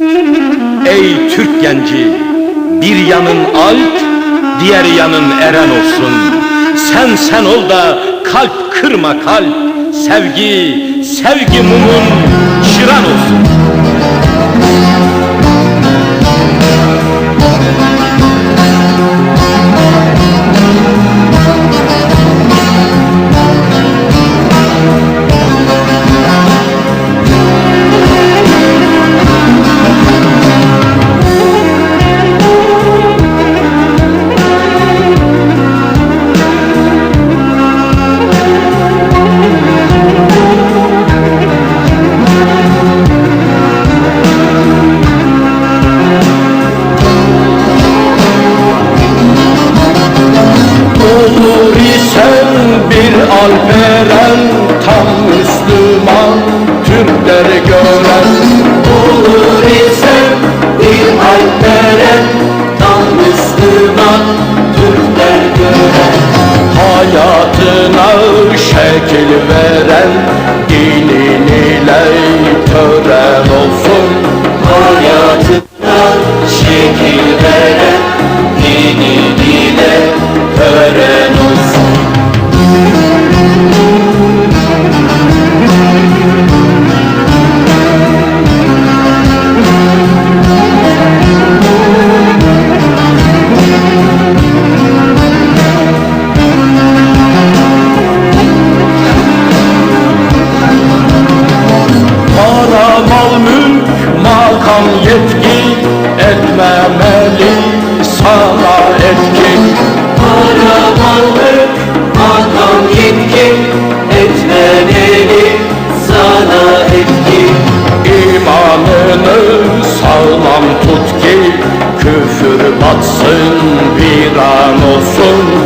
Ey Türk genci, bir yanın alp, diğer yanın eren olsun. Sen sen ol da kalp kırma kalp, sevgi, sevgi mumun şiran olsun. Alperen tam Müslüman Türkleri gören. Olur ise bir alperen Tam Müslüman Türkler gören. Hayatına şekil veren Dinin ile tören yetki Etmemeli sana etki. Para mallık makam yetki Etmemeli sana etki. İmanını sağlam tut ki Küfür batsın bir an olsun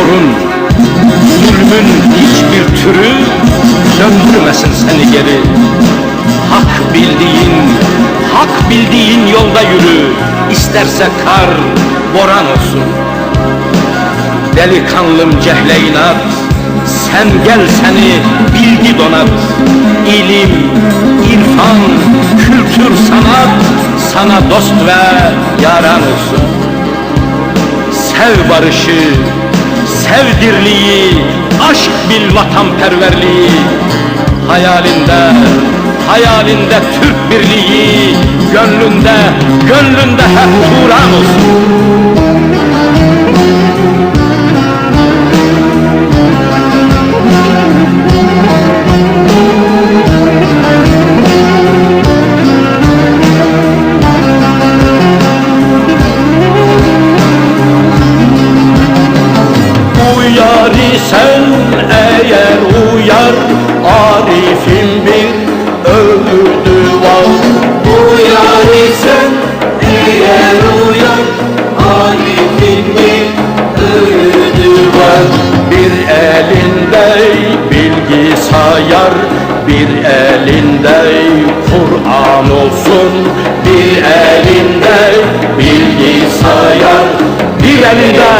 Sorun zulmün hiçbir türü Döndürmesin seni geri. Hak bildiğin, hak bildiğin yolda yürü. İsterse kar, boran olsun. Delikanlım cehle inat Sen gel seni bilgi donat. İlim, irfan, kültür, sanat Sana dost ve yaran olsun. Sev barışı, sev dirliği, aşk bil vatanperverliği. Hayalinde, hayalinde Türk birliği, gönlünde, gönlünde hep Turan olsun. Uyar, Arif'in bir öğüdü var. Uyar isen eğer uyar Arif'in bir öğüdü var Bir elinde bilgi sayar, bir elinde Kur'an olsun. Bir elinde bilgi sayar, bir elinde,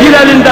bir elinde